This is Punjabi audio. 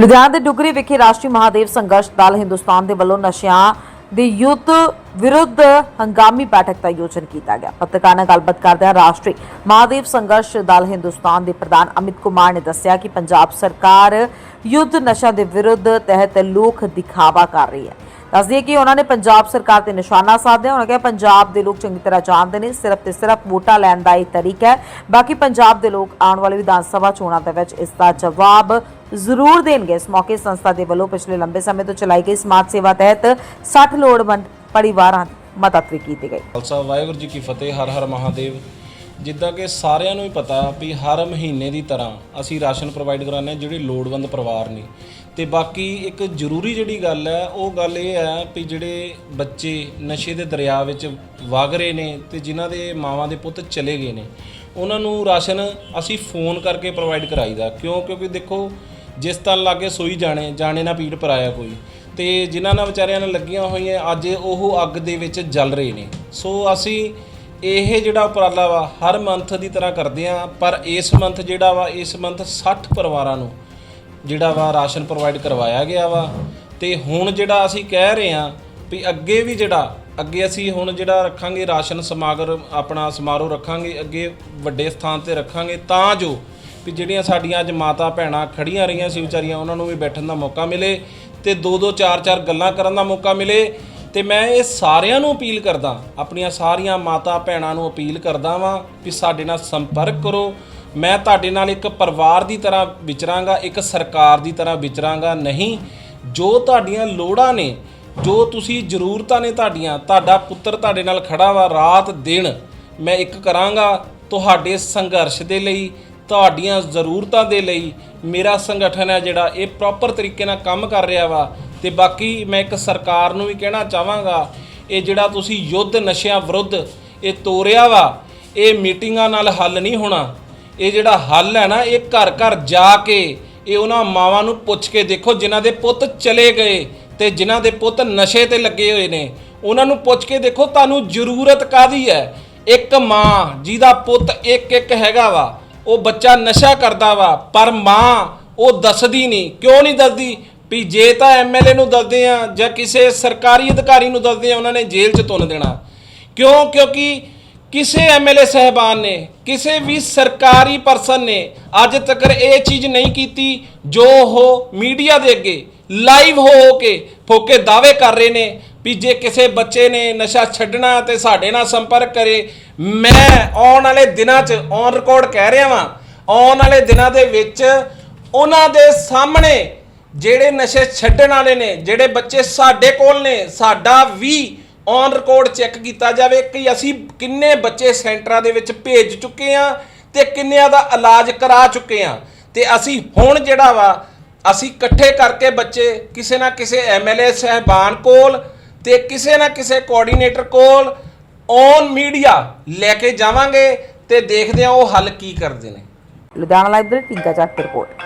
ਲੁਧਿਆਣਾ ਦੇ ਡੁਗਰੀ ਵਿਖੇ ਰਾਸ਼ਟਰੀ ਮਹਾਦੇਵ ਸੰਘਰਸ਼ ਦਲ ਹਿੰਦੁਸਤਾਨ ਦੇ ਵੱਲੋਂ ਨਸ਼ਿਆਂ ਦੇ ਯੁੱਧ ਵਿਰੁੱਧ ਹੰਗਾਮੀ ਬੈਠਕ ਦਾ ਆਯੋਜਨ ਕੀਤਾ ਗਿਆ। ਪੱਤਰਕਾਰਾਂ ਨਾਲ ਗੱਲਬਾਤ ਕਰਦਿਆਂ ਰਾਸ਼ਟਰੀ ਮਹਾਦੇਵ ਸੰਘਰਸ਼ ਦਲ ਹਿੰਦੁਸਤਾਨ ਦੇ ਪ੍ਰਧਾਨ ਅਮਿਤ ਕੁਮਾਰ ਨੇ ਦੱਸਿਆ ਕਿ ਪੰਜਾਬ ਸਰਕਾਰ ਯੁੱਧ ਨਸ਼ਾ ਦੇ ਵਿਰੁੱਧ ਤਹਿਤ ਲੋਕ ਦਿਖਾਵਾ ਕਰ ਰਹੀ ਹੈ ਦੱਸਦੀ ਹੈ ਕਿ ਉਹਨਾਂ ਨੇ ਪੰਜਾਬ ਸਰਕਾਰ ਤੇ ਨਿਸ਼ਾਨਾ ਸਾਧਿਆ ਉਹਨਾਂ ਕਿਹਾ ਪੰਜਾਬ ਦੇ ਲੋਕ ਚੰਗੀ ਤਰ੍ਹਾਂ ਜਾਣਦੇ ਨੇ ਸਿਰਫ ਤੇ ਸਿਰਫ ਵੋਟਾਂ ਲੈਣ ਦਾ ਇਹ ਤਰੀਕਾ ਹੈ ਬਾਕੀ ਪੰਜਾਬ ਦੇ ਲੋਕ ਆਉਣ ਵਾਲੇ ਵਿਧਾਨ ਸਭਾ ਚੋਣਾਂ ਦੇ ਵਿੱਚ ਇਸ ਦਾ ਜਵਾਬ ਜ਼ਰੂਰ ਦੇਣਗੇ ਇਸ ਮੌਕੇ ਸੰਸਥਾ ਦੇ ਵੱਲੋਂ ਪਿਛਲੇ ਲੰਬੇ ਸਮੇਂ ਤੋਂ ਚਲਾਈ ਗਈ ਸਮਾਜ ਸੇਵਾ ਤਹਿਤ 60 ਲੋੜਵੰਦ ਪਰਿਵਾਰਾਂ ਦੀ ਮਦਦ ਵੀ ਕੀਤੀ ਗਈ। ਖਾਲਸਾ, ਵਾਹਿਗੁਰੂ ਜੀ ਕੀ ਫਤਿਹ, ਹਰ ਹਰ ਮਹਾਦੇਵ। ਜਿੱਦਾਂ ਕਿ ਸਾਰਿਆਂ ਨੂੰ ਹੀ ਪਤਾ ਵੀ ਹਰ ਮਹੀਨੇ ਦੀ ਤਰ੍ਹਾਂ ਅਸੀਂ ਰਾਸ਼ਨ ਪ੍ਰੋਵਾਈਡ ਕਰਾਉਂਦੇ ਹਾਂ, ਜਿਹੜੇ ਲੋੜਵੰਦ ਪਰਿਵਾਰ ਨੇ। ਤੇ ਬਾਕੀ ਇੱਕ ਜ਼ਰੂਰੀ ਜਿਹੜੀ ਗੱਲ ਹੈ, ਉਹ ਗੱਲ ਇਹ ਹੈ ਵੀ ਜਿਹੜੇ ਬੱਚੇ ਨਸ਼ੇ ਦੇ ਦਰਿਆ ਵਿੱਚ ਵਗ ਰਹੇ ਨੇ ਤੇ ਜਿਨ੍ਹਾਂ ਦੇ ਮਾਵਾਂ ਦੇ ਪੁੱਤ ਚਲੇ ਗਏ ਨੇ, ਉਹਨਾਂ ਨੂੰ ਰਾਸ਼ਨ ਅਸੀਂ ਫੋਨ ਕਰਕੇ ਪ੍ਰੋਵਾਈਡ ਕਰਾਈਦਾ। ਕਿਉਂ? ਕਿਉਂਕਿ ਦੇਖੋ, ਜਿਸ ਤਨ ਲਾਗੇ ਸੋਈ ਜਾਣੇ ਜਾਣੇ ਨਾ ਪੀੜ ਪਰਾਇਆ ਕੋਈ। ਤੇ ਜਿਨ੍ਹਾਂ ਨਾਲ ਵਿਚਾਰਿਆਂ ਨਾਲ ਲੱਗੀਆਂ ਹੋਈਆਂ, ਅੱਜ ਉਹ ਅੱਗ ਦੇ ਵਿੱਚ ਜਲ ਰਹੇ ਨੇ। ਸੋ ਅਸੀਂ ਇਹ ਜਿਹੜਾ ਉਪਰਾਲਾ ਵਾ, ਹਰ ਮੰਥ ਦੀ ਤਰ੍ਹਾਂ ਕਰਦੇ ਆ ਪਰ ਇਸ ਮੰਥ ਜਿਹੜਾ ਵਾ, ਇਸ ਮੰਥ 60 ਪਰਿਵਾਰਾਂ ਨੂੰ ਜਿਹੜਾ ਵਾ ਰਾਸ਼ਨ ਪ੍ਰੋਵਾਈਡ ਕਰਵਾਇਆ ਗਿਆ ਵਾ। ਤੇ ਹੁਣ ਜਿਹੜਾ ਅਸੀਂ ਕਹਿ ਰਹੇ ਆ ਵੀ ਅੱਗੇ ਵੀ ਜਿਹੜਾ, ਅੱਗੇ ਅਸੀਂ ਹੁਣ ਜਿਹੜਾ ਰੱਖਾਂਗੇ ਰਾਸ਼ਨ ਸਮਾਗਮ ਆਪਣਾ ਸਮਾਰੋਹ ਰੱਖਾਂਗੇ, ਅੱਗੇ ਵੱਡੇ ਸਥਾਨ ਤੇ ਰੱਖਾਂਗੇ, ਤਾਂ ਜੋ ਵੀ ਜਿਹੜੀਆਂ ਸਾਡੀਆਂ ਅੱਜ ਮਾਤਾ ਭੈਣਾਂ ਖੜੀਆਂ ਰਹੀਆਂ ਸੀ ਵਿਚਾਰੀਆਂ, ਉਹਨਾਂ ਨੂੰ ਵੀ ਬੈਠਣ ਦਾ ਮੌਕਾ ਮਿਲੇ। ਤੇ ਦੋ ਦੋ ਚਾਰ ਚਾਰ ਗੱਲਾਂ ਕਰਨ ਦਾ ਮੌਕਾ ਮਿਲੇ ਤੇ ਮੈਂ ਇਹ ਸਾਰਿਆਂ ਨੂੰ ਅਪੀਲ ਕਰਦਾ, ਆਪਣੀਆਂ ਸਾਰੀਆਂ ਮਾਤਾ ਭੈਣਾਂ ਨੂੰ ਅਪੀਲ ਕਰਦਾ ਵਾਂ ਵੀ ਸਾਡੇ ਨਾਲ ਸੰਪਰਕ ਕਰੋ। ਮੈਂ ਤੁਹਾਡੇ ਨਾਲ ਇੱਕ ਪਰਿਵਾਰ ਦੀ ਤਰ੍ਹਾਂ ਵਿਚਰਾਂਗਾ, ਇੱਕ ਸਰਕਾਰ ਦੀ ਤਰ੍ਹਾਂ ਵਿਚਰਾਂਗਾ, ਨਹੀਂ। ਜੋ ਤੁਹਾਡੀਆਂ ਲੋੜਾਂ ਨੇ, ਜੋ ਤੁਸੀਂ ਜ਼ਰੂਰਤਾਂ ਨੇ ਤੁਹਾਡੀਆਂ, ਤੁਹਾਡਾ ਪੁੱਤਰ ਤੁਹਾਡੇ ਨਾਲ ਖੜਾ ਵਾ ਰਾਤ ਦਿਨ ਮੈਂ ਇੱਕ ਕਰਾਂਗਾ ਤੁਹਾਡੇ ਸੰਘਰਸ਼ ਦੇ ਲਈ ਤੁਹਾਡੀਆਂ ਜ਼ਰੂਰਤਾਂ ਦੇ ਲਈ ਮੇਰਾ ਸੰਗਠਨ ਹੈ ਜਿਹੜਾ ਇਹ ਪ੍ਰੋਪਰ ਤਰੀਕੇ ਨਾਲ ਕੰਮ ਕਰ ਰਿਹਾ ਵਾ। ਤੇ ਬਾਕੀ ਮੈਂ ਇੱਕ ਸਰਕਾਰ ਨੂੰ ਵੀ ਕਹਿਣਾ ਚਾਹਾਂਗਾ, ਇਹ ਜਿਹੜਾ ਤੁਸੀਂ ਯੁੱਧ ਨਸ਼ਿਆਂ ਵਿਰੁੱਧ ਇਹ ਤੋਰਿਆ ਵਾ, ਇਹ ਮੀਟਿੰਗਾਂ ਨਾਲ ਹੱਲ ਨਹੀਂ ਹੋਣਾ। ਇਹ ਜਿਹੜਾ ਹੱਲ ਹੈ ਨਾ, ਇਹ ਘਰ ਘਰ ਜਾ ਕੇ ਇਹ ਉਹਨਾਂ ਮਾਵਾਂ ਨੂੰ ਪੁੱਛ ਕੇ ਦੇਖੋ ਜਿਨ੍ਹਾਂ ਦੇ ਪੁੱਤ ਚਲੇ ਗਏ ਤੇ ਜਿਨ੍ਹਾਂ ਦੇ ਪੁੱਤ ਨਸ਼ੇ ਤੇ ਲੱਗੇ ਹੋਏ ਨੇ। ਉਹਨਾਂ ਨੂੰ ਪੁੱਛ ਕੇ ਦੇਖੋ ਤੁਹਾਨੂੰ ਜ਼ਰੂਰਤ ਕਾਦੀ ਹੈ? ਇੱਕ ਮਾਂ ਜਿਹਦਾ ਪੁੱਤ ਇੱਕ ਇੱਕ ਹੈਗਾ ਵਾ ਉਹ ਬੱਚਾ ਨਸ਼ਾ ਕਰਦਾ ਵਾ, ਪਰ ਮਾਂ ਉਹ ਦੱਸਦੀ ਨਹੀਂ। ਕਿਉਂ ਨਹੀਂ ਦੱਸਦੀ? ਵੀ ਜੇ ਤਾਂ ਐਮਐਲਏ ਨੂੰ ਦੱਸਦੇ ਆ ਜਾਂ ਕਿਸੇ ਸਰਕਾਰੀ ਅਧਿਕਾਰੀ ਨੂੰ ਦੱਸਦੇ ਆ, ਉਹਨਾਂ ਨੇ ਜੇਲ੍ਹ 'ਚ ਤੁੰਨ ਦੇਣਾ। ਕਿਉਂ? ਕਿਉਂਕਿ ਕਿਸੇ ਐਮਐਲਏ ਸਹਿਬਾਨ ਨੇ, ਕਿਸੇ ਵੀ ਸਰਕਾਰੀ ਪਰਸਨ ਨੇ ਅੱਜ ਤੱਕ ਇਹ ਚੀਜ਼ ਨਹੀਂ ਕੀਤੀ ਜੋ ਉਹ ਮੀਡੀਆ ਦੇ ਅੱਗੇ ਲਾਈਵ ਹੋ ਹੋ ਕੇ ਫੋਕੇ ਦਾਅਵੇ ਕਰ ਰਹੇ ਨੇ। ਵੀ ਜੇ ਕਿਸੇ ਬੱਚੇ ਨੇ ਨਸ਼ਾ ਛੱਡਣਾ ਤੇ ਸਾਡੇ ਨਾਲ ਸੰਪਰਕ ਕਰੇ, ਮੈਂ ਆਉਣ ਵਾਲੇ ਦਿਨਾਂ 'ਚ ਔਨ ਰਿਕਾਰਡ ਕਹਿ ਰਿਹਾ ਵਾਂ, ਆਉਣ ਵਾਲੇ ਦਿਨਾਂ ਦੇ ਵਿੱਚ ਉਹਨਾਂ ਦੇ ਸਾਹਮਣੇ ਜਿਹੜੇ ਨਸ਼ੇ ਛੱਡਣ ਵਾਲੇ ਨੇ, ਜਿਹੜੇ ਬੱਚੇ ਸਾਡੇ ਕੋਲ ਨੇ, ਸਾਡਾ ਵੀ ਔਨ ਰਿਕਾਰਡ ਚੈੱਕ ਕੀਤਾ ਜਾਵੇ ਕਿ ਅਸੀਂ ਕਿੰਨੇ ਬੱਚੇ ਸੈਂਟਰਾਂ ਦੇ ਵਿੱਚ ਭੇਜ ਚੁੱਕੇ ਆ ਤੇ ਕਿੰਨਿਆਂ ਦਾ ਇਲਾਜ ਕਰਾ ਚੁੱਕੇ ਆ। ਤੇ ਅਸੀਂ ਹੁਣ ਜਿਹੜਾ ਵਾ, ਅਸੀਂ ਇਕੱਠੇ ਕਰਕੇ ਬੱਚੇ ਕਿਸੇ ਨਾ ਕਿਸੇ ਐਮਐਲਏ ਸਹਿਬਾਨ ਕੋਲ ਤੇ ਕਿਸੇ ਨਾ ਕਿਸੇ ਕੋਆਰਡੀਨੇਟਰ ਕੋਲ ਔਨ ਮੀਡੀਆ ਲੈ ਕੇ ਜਾਵਾਂਗੇ ਤੇ ਦੇਖਦੇ ਆ ਉਹ ਹੱਲ ਕੀ ਕਰਦੇ ਨੇ। ਲੁਧਿਆਣਾ ਲਾਈਵ ਦੇ ਟਿੰਕਾ ਚੱਕ ਰਿਪੋਰਟ